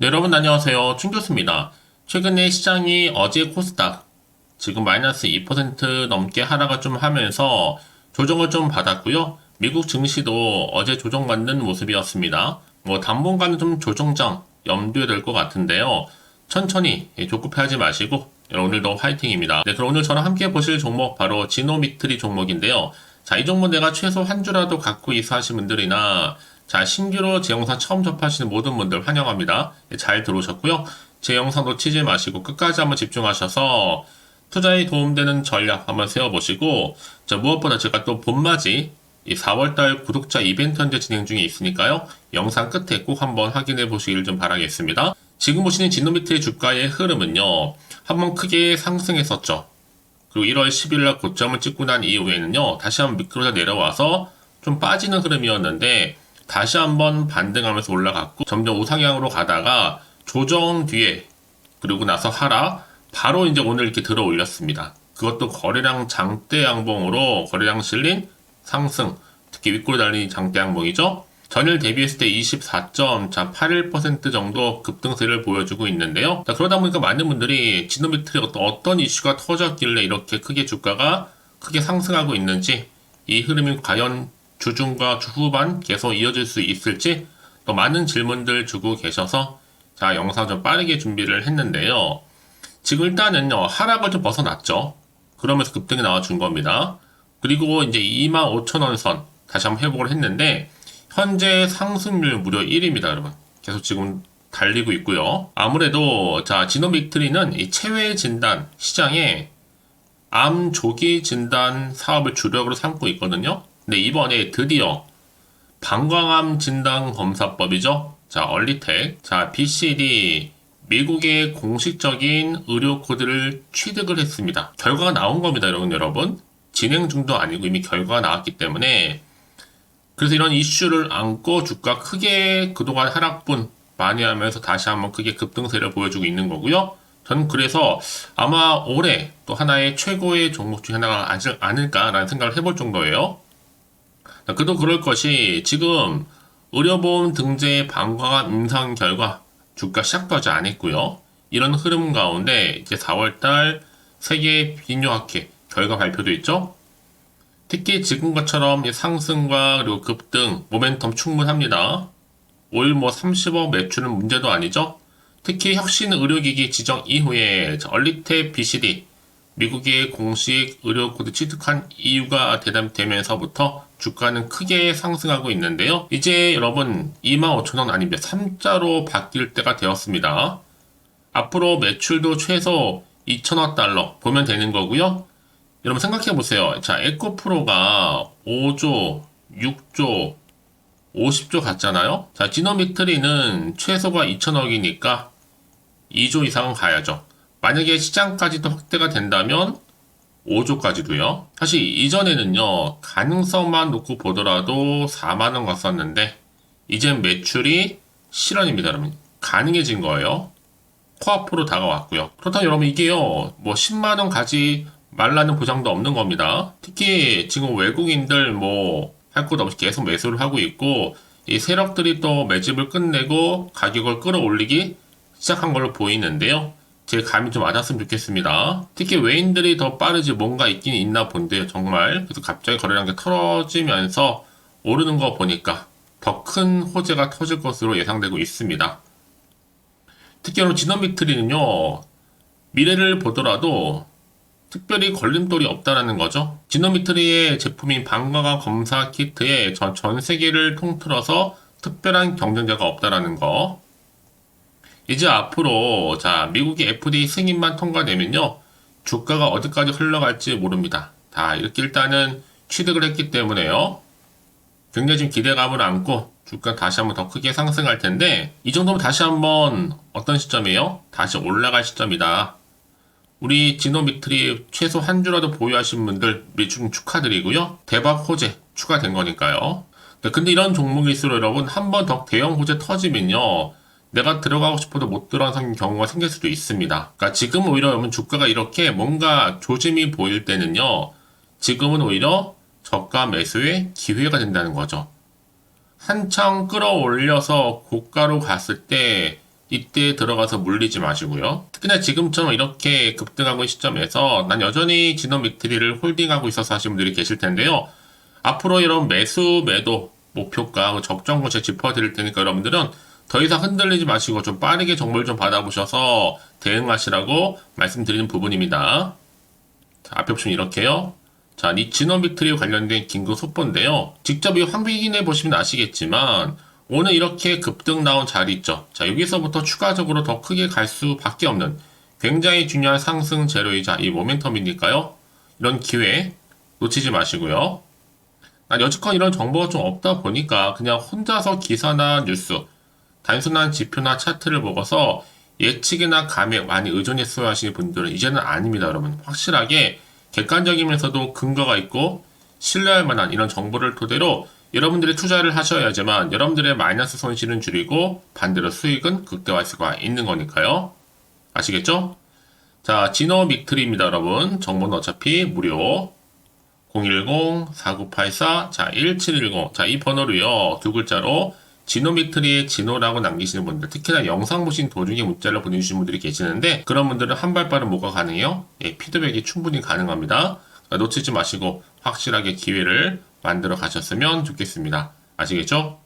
네, 여러분 안녕하세요. 충교수입니다. 최근에 시장이 어제 코스닥 지금 마이너스 2% 넘게 하락을 좀 하면서 조정을 좀 받았고요. 미국 증시도 어제 조정받는 모습이었습니다. 뭐 당분간은 좀 조정장 염두에 될 것 같은데요. 천천히 예, 조급해하지 마시고 여러분 오늘도 화이팅입니다. 네, 그럼 오늘 저랑 함께 보실 종목 바로 지노미트리 종목인데요. 자, 이 종목 내가 최소 한 주라도 갖고 있어 하신 분들이나 자, 신규로 제 영상 처음 접하시는 모든 분들 환영합니다. 네, 잘 들어오셨고요. 제 영상 놓치지 마시고 끝까지 한번 집중하셔서 투자에 도움되는 전략 한번 세워보시고 자, 무엇보다 제가 또 봄맞이 이 4월달 구독자 이벤트 현재 진행 중에 있으니까요. 영상 끝에 꼭 한번 확인해 보시길 좀 바라겠습니다. 지금 보시는 진노미트의 주가의 흐름은요. 한번 크게 상승했었죠. 그리고 1월 10일 날 고점을 찍고 난 이후에는요. 다시 한번 미끄러져 내려와서 좀 빠지는 흐름이었는데 다시 한번 반등하면서 올라갔고 점점 우상향으로 가다가 조정 뒤에 그리고 나서 하락 바로 이제 오늘 이렇게 들어 올렸습니다. 그것도 거래량 장대 양봉으로 거래량 실린 상승 특히 윗골 달린 장대 양봉이죠. 전일 대비했을 때 24.81% 정도 급등세를 보여주고 있는데요. 자, 그러다 보니까 많은 분들이 지노미 트리 어떤, 어떤 이슈가 터졌길래 이렇게 크게 주가가 크게 상승하고 있는지 이 흐름이 과연 주중과 주후반 계속 이어질 수 있을지 또 많은 질문들 주고 계셔서 자 영상 좀 빠르게 준비를 했는데요. 지금 일단은요 하락을 좀 벗어났죠. 그러면서 급등이 나와준 겁니다. 그리고 이제 25,000원 선 다시 한번 회복을 했는데 현재 상승률 무려 1입니다, 여러분. 계속 지금 달리고 있고요. 아무래도 자 지노믹트리는 이 체외 진단 시장에 암 조기 진단 사업을 주력으로 삼고 있거든요. 근데 이번에 드디어 방광암 진단 검사법이죠. 자, 얼리텍. 자, BCD 미국의 공식적인 의료 코드를 취득을 했습니다. 결과가 나온 겁니다, 여러분, 여러분. 진행 중도 아니고 이미 결과가 나왔기 때문에 그래서 이런 이슈를 안고 주가 크게 그동안 하락분 많이 하면서 다시 한번 크게 급등세를 보여주고 있는 거고요. 저는 그래서 아마 올해 또 하나의 최고의 종목 중 하나가 아닐까라는 생각을 해볼 정도예요. 그도 그럴 것이 지금 의료보험 등재 방광암 임상 결과 주가 시작도 하지 않았고요. 이런 흐름 가운데 이제 4월달 세계 비뇨학회 결과 발표도 있죠. 특히 지금 것처럼 이 상승과 그리고 급등 모멘텀 충분합니다. 올 뭐 30억 매출은 문제도 아니죠. 특히 혁신 의료기기 지정 이후에 얼리텍 BCD 미국의 공식 의료 코드 취득한 이유가 대담되면서부터 주가는 크게 상승하고 있는데요. 이제 여러분 25,000원 아니면 3자로 바뀔 때가 되었습니다. 앞으로 매출도 최소 2,000원 달러 보면 되는 거고요. 여러분 생각해 보세요. 자, 에코프로가 5조, 6조, 50조 갔잖아요. 자, 지노미트리는 최소가 2천억이니까 2조 이상은 가야죠. 만약에 시장까지도 확대가 된다면 5조까지도요. 사실 이전에는요, 가능성만 놓고 보더라도 4만원 갔었는데, 이젠 매출이 실현입니다, 여러분. 가능해진 거예요. 코앞으로 다가왔고요. 그렇다면 여러분 이게요, 뭐 10만원 가지 말라는 보장도 없는 겁니다. 특히 지금 외국인들 뭐 할 것 없이 계속 매수를 하고 있고, 이 세력들이 또 매집을 끝내고 가격을 끌어올리기 시작한 걸로 보이는데요. 제 감이 좀 맞았으면 좋겠습니다. 특히 외인들이 더 빠르지 뭔가 있긴 있나 본데요, 정말. 그래서 갑자기 거래량 게 털어지면서 오르는 거 보니까 더 큰 호재가 터질 것으로 예상되고 있습니다. 특히 여러분, 지노미트리는요, 미래를 보더라도 특별히 걸림돌이 없다라는 거죠. 지노미트리의 제품인 방광암 검사 키트에 전, 전 세계를 통틀어서 특별한 경쟁자가 없다라는 거. 이제 앞으로 자 미국의 FDA 승인만 통과되면요 주가가 어디까지 흘러갈지 모릅니다. 다 이렇게 일단은 취득을 했기 때문에요. 굉장히 좀 기대감을 안고 주가 다시 한번 더 크게 상승할 텐데 이 정도면 다시 한번 어떤 시점이에요? 다시 올라갈 시점이다. 우리 지노미트리 최소 한 주라도 보유하신 분들 미중 축하드리고요. 대박 호재 추가된 거니까요. 네, 근데 이런 종목일수록 여러분 한 번 더 대형 호재 터지면요. 내가 들어가고 싶어도 못 들어가는 경우가 생길 수도 있습니다. 그러니까 지금 오히려 여러분 주가가 이렇게 뭔가 조짐이 보일 때는요. 지금은 오히려 저가 매수의 기회가 된다는 거죠. 한창 끌어올려서 고가로 갔을 때 이때 들어가서 물리지 마시고요. 특히나 지금처럼 이렇게 급등하고 있는 시점에서 난 여전히 진원 미트리를 홀딩하고 있어서 하시는 분들이 계실 텐데요. 앞으로 이런 매수, 매도, 목표가, 그 적정고체 짚어드릴 테니까 여러분들은 더 이상 흔들리지 마시고 좀 빠르게 정보를 좀 받아보셔서 대응하시라고 말씀드리는 부분입니다. 자, 앞에 보시면 이렇게요. 자, 이 진원비트리 관련된 긴급 속보인데요. 직접 이 확인해 보시면 아시겠지만 오늘 이렇게 급등 나온 자리 있죠. 자, 여기서부터 추가적으로 더 크게 갈 수밖에 없는 굉장히 중요한 상승 재료이자 이 모멘텀이니까요. 이런 기회 놓치지 마시고요. 난 여지껏 이런 정보가 좀 없다 보니까 그냥 혼자서 기사나 뉴스, 단순한 지표나 차트를 보고서 예측이나 감에 많이 의존했어야 하시는 분들은 이제는 아닙니다, 여러분. 확실하게 객관적이면서도 근거가 있고 신뢰할 만한 이런 정보를 토대로 여러분들이 투자를 하셔야지만 여러분들의 마이너스 손실은 줄이고 반대로 수익은 극대화할 수가 있는 거니까요. 아시겠죠? 자, 진호 믹트리입니다, 여러분. 정보는 어차피 무료. 010-4984, 자, 1710. 자, 이 번호로요, 두 글자로 진호미트리의 진호라고 남기시는 분들, 특히나 영상 보신 도중에 문자를 보내주신 분들이 계시는데, 그런 분들은 한 발 빠른 뭐가 가능해요? 예, 피드백이 충분히 가능합니다. 그러니까 놓치지 마시고 확실하게 기회를 만들어 가셨으면 좋겠습니다. 아시겠죠?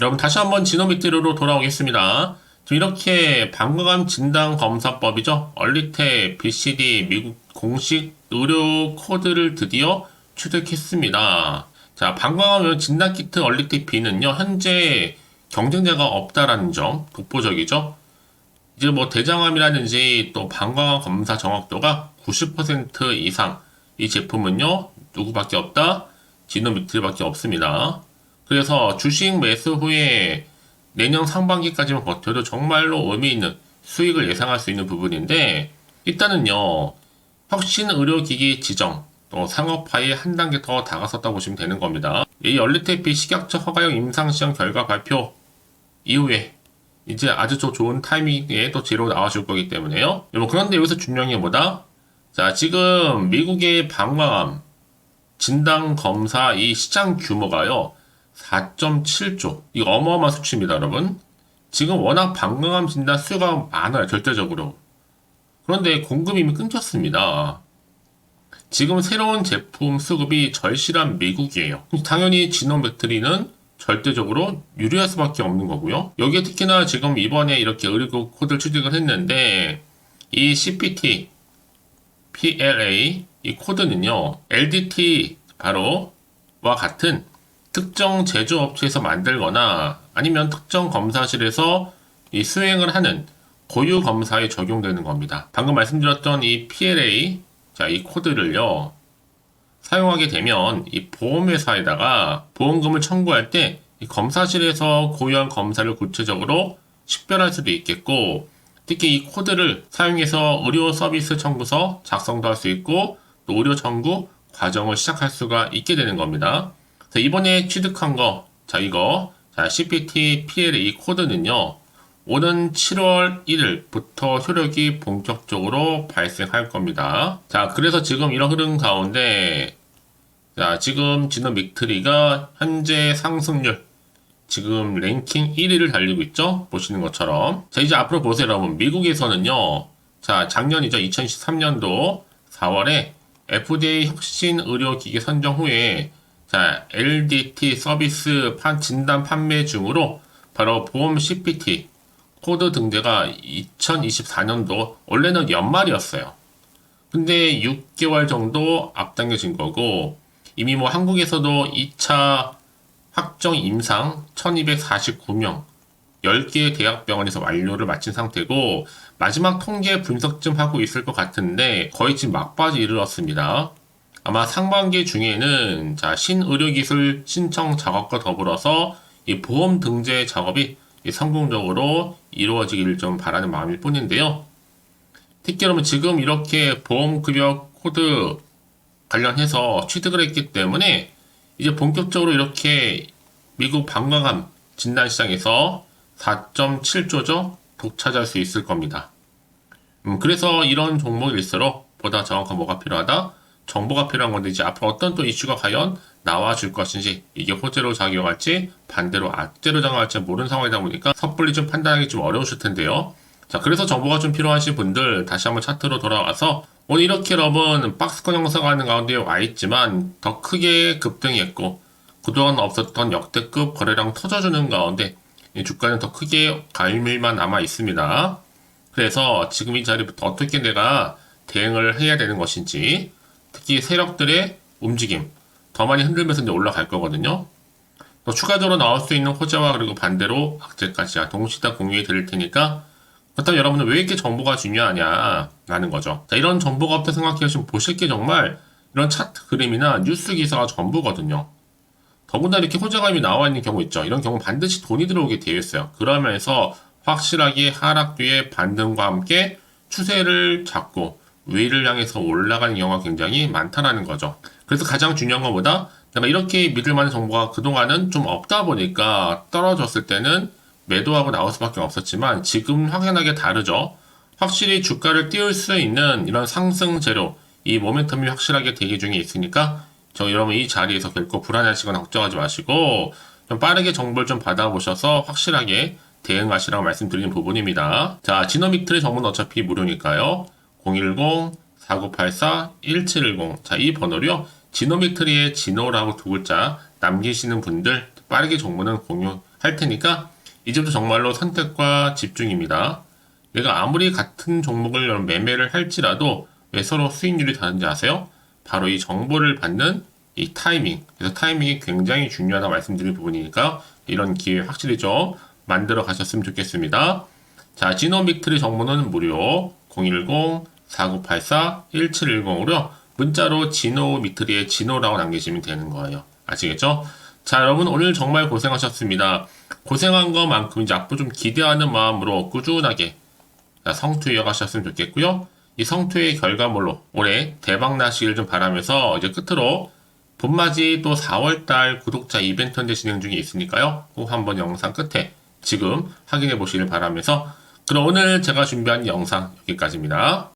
여러분 다시 한번 진호미트리로 돌아오겠습니다. 이렇게 방광암 진단 검사법이죠. 얼리테 BCD 미국 공식 의료 코드를 드디어 취득했습니다. 자, 방광암 진단 키트 얼리테 B는요, 현재 경쟁자가 없다라는 점, 독보적이죠. 이제 뭐 대장암이라든지 또 방광암 검사 정확도가 90% 이상 이 제품은요, 누구밖에 없다? 지노미트밖에 없습니다. 그래서 주식 매수 후에 내년 상반기까지만 버텨도 정말로 의미 있는 수익을 예상할 수 있는 부분인데 일단은요 혁신 의료기기 지정 또 상업화에 한 단계 더 다가섰다고 보시면 되는 겁니다. 이 열리테피 식약처 허가용 임상시험 결과 발표 이후에 이제 아주 또 좋은 타이밍에 또 제로 나와줄 거기 때문에요. 여러분 그런데 여기서 중요한 게 뭐다? 자 지금 미국의 방광암 진단 검사 이 시장 규모가요 4.7조. 이거 어마어마한 수치입니다, 여러분. 지금 워낙 방광암 진단 수요가 많아요, 절대적으로. 그런데 공급이 이미 끊겼습니다. 지금 새로운 제품 수급이 절실한 미국이에요. 당연히 진원 배터리는 절대적으로 유리할 수밖에 없는 거고요. 여기에 특히나 지금 이번에 이렇게 의료 코드를 취득을 했는데 이 CPT, PLA 이 코드는요, LDT 바로와 같은 특정 제조업체에서 만들거나 아니면 특정 검사실에서 이 수행을 하는 고유 검사에 적용되는 겁니다. 방금 말씀드렸던 이 PLA, 자, 이 코드를요, 사용하게 되면 이 보험회사에다가 보험금을 청구할 때이 검사실에서 고유한 검사를 구체적으로 식별할 수도 있겠고, 특히 이 코드를 사용해서 의료 서비스 청구서 작성도 할 수 있고, 또 의료 청구 과정을 시작할 수가 있게 되는 겁니다. 자, 이번에 취득한 거, 자, 이거, 자, CPT PLA 코드는요, 오는 7월 1일부터 효력이 본격적으로 발생할 겁니다. 자, 그래서 지금 이런 흐름 가운데, 자, 지금 진원 믹트리가 현재 상승률, 지금 랭킹 1위를 달리고 있죠? 보시는 것처럼. 자, 이제 앞으로 보세요, 여러분. 미국에서는요, 자, 작년이죠. 2013년도 4월에 FDA 혁신 의료기기 선정 후에 자, LDT 서비스 판, 진단 판매 중으로 바로 보험 CPT 코드 등재가 2024년도 원래는 연말이었어요. 근데 6개월 정도 앞당겨진 거고 이미 뭐 한국에서도 2차 확정 임상 1249명 10개의 대학병원에서 완료를 마친 상태고 마지막 통계 분석쯤 하고 있을 것 같은데 거의 지금 막바지 이르렀습니다. 아마 상반기 중에는 자 신의료기술 신청 작업과 더불어서 이 보험 등재 작업이 성공적으로 이루어지기를 좀 바라는 마음일 뿐인데요. 특히 여러분 지금 이렇게 보험급여 코드 관련해서 취득을 했기 때문에 이제 본격적으로 이렇게 미국 방광암 진단시장에서 4.7조죠 독차지할 수 있을 겁니다. 음, 그래서 이런 종목일수록 보다 정확한 뭐가 필요하다? 정보가 필요한 건데 이제 앞으로 어떤 또 이슈가 과연 나와줄 것인지 이게 호재로 작용할지 반대로 악재로 작용할지 모르는 상황이다 보니까 섣불리 좀 판단하기 좀 어려우실 텐데요. 자, 그래서 정보가 좀 필요하신 분들 다시 한번 차트로 돌아와서 오늘 이렇게 여러분 박스권 형성하는 가운데 와 있지만 더 크게 급등했고 그동안 없었던 역대급 거래량 터져주는 가운데 이 주가는 더 크게 갈밀만 남아 있습니다. 그래서 지금 이 자리부터 어떻게 내가 대응을 해야 되는 것인지 특히 세력들의 움직임 더 많이 흔들면서 이제 올라갈 거거든요. 또 추가적으로 나올 수 있는 호재와 그리고 반대로 악재까지 동시에 다 공유해 드릴 테니까 그렇다면 여러분은 왜 이렇게 정보가 중요하냐라는 거죠. 자, 이런 정보가 없다 생각하시면 보실 게 정말 이런 차트 그림이나 뉴스 기사가 전부거든요. 더군다나 이렇게 호재감이 나와 있는 경우 있죠. 이런 경우 반드시 돈이 들어오게 되어 있어요. 그러면서 확실하게 하락 뒤에 반등과 함께 추세를 잡고 위를 향해서 올라가는 경우가 굉장히 많다라는 거죠. 그래서 가장 중요한 것보다 내가 이렇게 믿을 만한 정보가 그동안은 좀 없다 보니까 떨어졌을 때는 매도하고 나올 수밖에 없었지만 지금 확연하게 다르죠. 확실히 주가를 띄울 수 있는 이런 상승 재료, 이 모멘텀이 확실하게 대기 중에 있으니까 저 여러분 이 자리에서 결코 불안하시거나 걱정하지 마시고 좀 빠르게 정보를 좀 받아보셔서 확실하게 대응하시라고 말씀드리는 부분입니다. 자, 지노믹트의 정보는 어차피 무료니까요. 010-4984-1710. 자, 이 번호로요. 지노믹트리의 진호라고 두 글자 남기시는 분들 빠르게 정보는 공유할 테니까 이제부터 정말로 선택과 집중입니다. 내가 아무리 같은 종목을 매매를 할지라도 왜 서로 수익률이 다른지 아세요? 바로 이 정보를 받는 이 타이밍. 그래서 타이밍이 굉장히 중요하다 말씀드린 부분이니까 이런 기회 확실히 좀 만들어 가셨으면 좋겠습니다. 자, 지노믹트리 정보는 무료 010-4984-1710으로 문자로 지노 미트리의 지노라고 남기시면 되는 거예요. 아시겠죠? 자, 여러분 오늘 정말 고생하셨습니다. 고생한 것만큼 이제 앞으로 좀 기대하는 마음으로 꾸준하게 자, 성투 이어가셨으면 좋겠고요. 이 성투의 결과물로 올해 대박 나시길 좀 바라면서 이제 끝으로 봄맞이 또 4월달 구독자 이벤트 현재 진행 중에 있으니까요. 꼭 한번 영상 끝에 지금 확인해 보시길 바라면서 그럼 오늘 제가 준비한 영상 여기까지입니다.